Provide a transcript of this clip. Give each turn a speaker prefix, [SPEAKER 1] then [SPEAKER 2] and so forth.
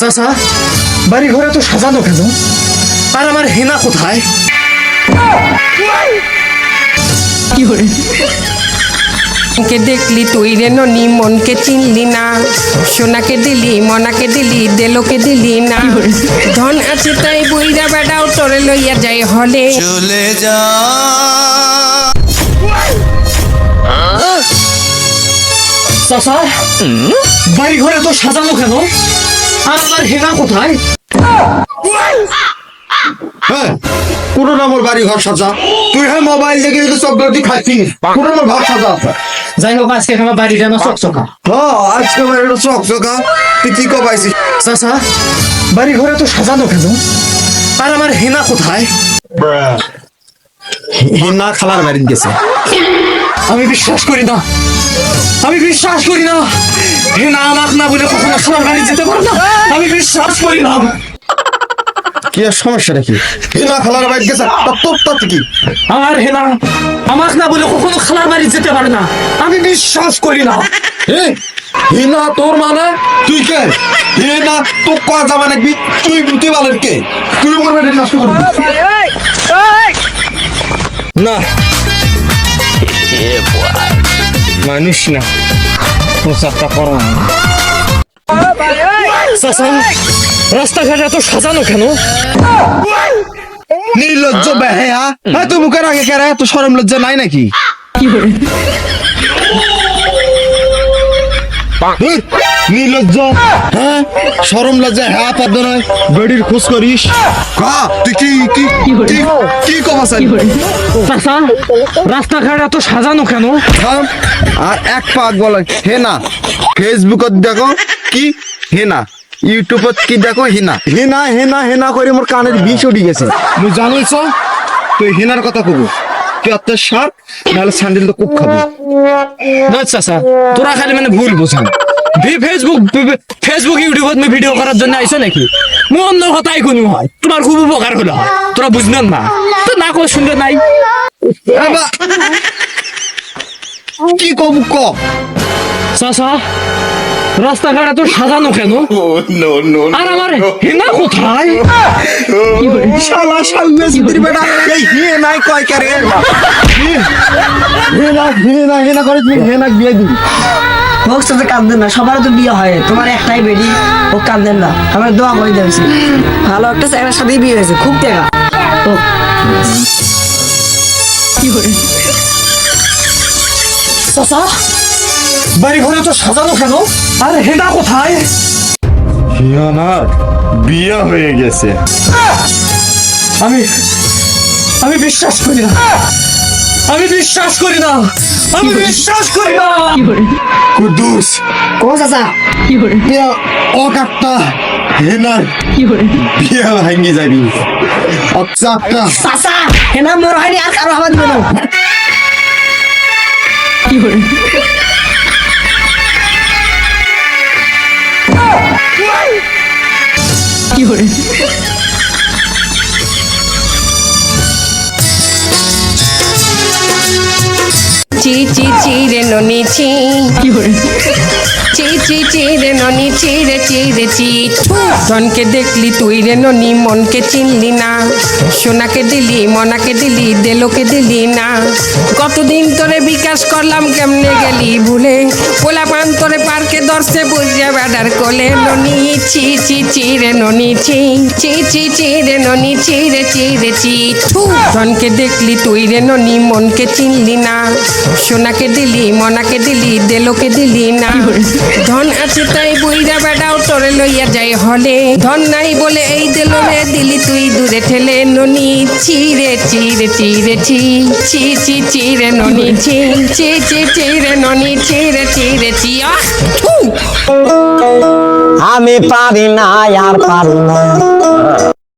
[SPEAKER 1] চাচা বাড়ি ঘরে তো সাজানো কেন? আর আমার হেনা কোথায়?
[SPEAKER 2] কে দেখলি তুই রে ননি মনকে চিনলি না। সোনাকে দিলি মনাকে দিলি দেলোকে দিলি না। ধন আছে তাই বুইরা বেড়াও তোরে লইয়া যাই হলে।
[SPEAKER 3] চলে যা।
[SPEAKER 1] চাচা বাড়ি ঘরে তো সাজানো কেন? আমার হেনা কোথায়?
[SPEAKER 4] হ্যাঁ পুরো নম্বর বাড়ি ঘর সাজা। তুই হ্যাঁ মোবাইল দেখে যদি চকলেটি খাচ্ছিস পুরো নম্বর ঘর সাজা।
[SPEAKER 1] যাই হোক আজকে আমার বাড়িটা না চকচকা।
[SPEAKER 4] হ্যাঁ আজকে আমার একটা চক চকা তুই কি কবাইছিস?
[SPEAKER 1] চাচা বাড়ি ঘরে তো সাজানো কেন? আর আমার হেনা কোথায়?
[SPEAKER 4] হিনা খালার বাড়ি গেছে।
[SPEAKER 1] আমি বিশ্বাস করি না। আমি বিশ্বাস করি না। হেনা আমার না বলে কখনো সোনার বাড়ি যেতে পারো না। আমি বিশ্বাস করি না
[SPEAKER 4] কি আর সমস্যা নাকি হিনা খালার বাড়ি গেছে কি?
[SPEAKER 1] আমার হেনা আমার না বলে কখনো খালার বাড়ি যেতে পারে না। আমি বিশ্বাস করি না।
[SPEAKER 4] হিনা তোর মানে? তুই কে? হিনা তো কয়া যাবে নাকি? তুই তুই কে? তুই বাড়ি নষ্ট করবি
[SPEAKER 1] না। মানুষ না। প্রচারটা করো না চাচা রাস্তাঘাট এত সাজানো কেন?
[SPEAKER 4] নির্লজ্জ বেহেয়া হ্যাঁ তুই মুখের আগে কেরা এত সরম লজ্জা নাই নাকি? নির্লজ্জ হ্যাঁ সরম লজ্জা হ্যাঁ পাদ্য নয় বেডির খোঁজ করিস কা তুই কি কি কি কি কমাসাই
[SPEAKER 1] চাচা রাস্তাঘাট এত সাজানো কেন?
[SPEAKER 4] আর এক পাক বলে হে না ফেসবুকত দেখো কি? হে না। ইউটিউবত কি দেখো? হেনা। হেনা হেনা হেনা করে মোর কানের বিষ উঠি গেছে। মুই জানোইছ? তুই হেনার কথা কব। তুই আত্মার সার নাহলে স্যান্ডেল তো খুব খাব।
[SPEAKER 1] না চাচা তোরা খালি মানে ভুল বোঝান ভি ফেসবুক ফেসবুক ইউটিউবত আমি ভিডিও করার জন্য আইছো নাকি? মো অন্য কথাই কোনো হয়। তোমার খুব উপকার হলো তোরা বুঝলেন না? তো না করে শুনলে নাই।
[SPEAKER 4] কি কব ক?
[SPEAKER 1] চাচা রাস্তাঘাট এত সাজানো কেন? আর আমার হেনা কোথায়?
[SPEAKER 4] শালা শালমে সিদ্ধির বেটা এই হে কয় কারে হেনা হেনা হেনা করে তুই হেনা বিয়ে দিবি
[SPEAKER 5] হোক সাথে কাঁদেন না সবার তো বিয়ে হয়। তোমার একটাই বেডি ও কাঁদেন না। আমার দোয়া করে দিয়েছি ভালো একটা ছেলের সাথেই বিয়ে হয়েছে খুব টাকা। ও।
[SPEAKER 1] চাচা? বাড়ি ঘরে তো সাজানো কেন? আর হেনা কোথায়?
[SPEAKER 4] হিয়ানার বিয়ে হয়ে গেছে।
[SPEAKER 1] আমি আমি বিশ্বাস করি না। আমি বিশ্বাস করি না। আমি বিশ্বাস করি না।
[SPEAKER 4] কুদ্দুস।
[SPEAKER 5] ও চাচা
[SPEAKER 4] বিয়া ও কাটটা হেনার বিয়ে ভাঙ্গি যাবি। আচ্ছা
[SPEAKER 5] চাচা হেনা মোর হয়নি আর কারও আমার দিবে না
[SPEAKER 2] চি চি চি রে। ননি চি চি চি চি রে ননি চি রে চি রে চি। ধনকে দেখলি তুই রে ননি মনকে চিনলি না। সোনাকে দিলি মনাকে দিলি দেলোকে দিলি না। কতদিন তোরে বিকাশ করলাম কেমনে গেলি ভুলে? পোলা পান তোরে পার্কে দর্শে বুঝে বেড়ার কোলে। ননি চি চি চি রে ননি চি চি চি চি রে ননি চি রে চি রে চি। ধনকে দেখলি তুই রে ননি মনকে চিনলি না। সোনাকে দিলি মনাকে দিলি, দেলোকে দিলি, না। ধন আছে তাই বুইরা বেড়াও তোরে লইয়া যাই হলে। ধন নাই বলে এই দেলোরে দিলি, তুই দূরে ঠেলে ননি। চিরে চিরে চিরে চি চি চি চিরে ননি চি চি চি চিরে ননি চিরে চিরে চি।
[SPEAKER 6] আমি পারি না, আর পারি না।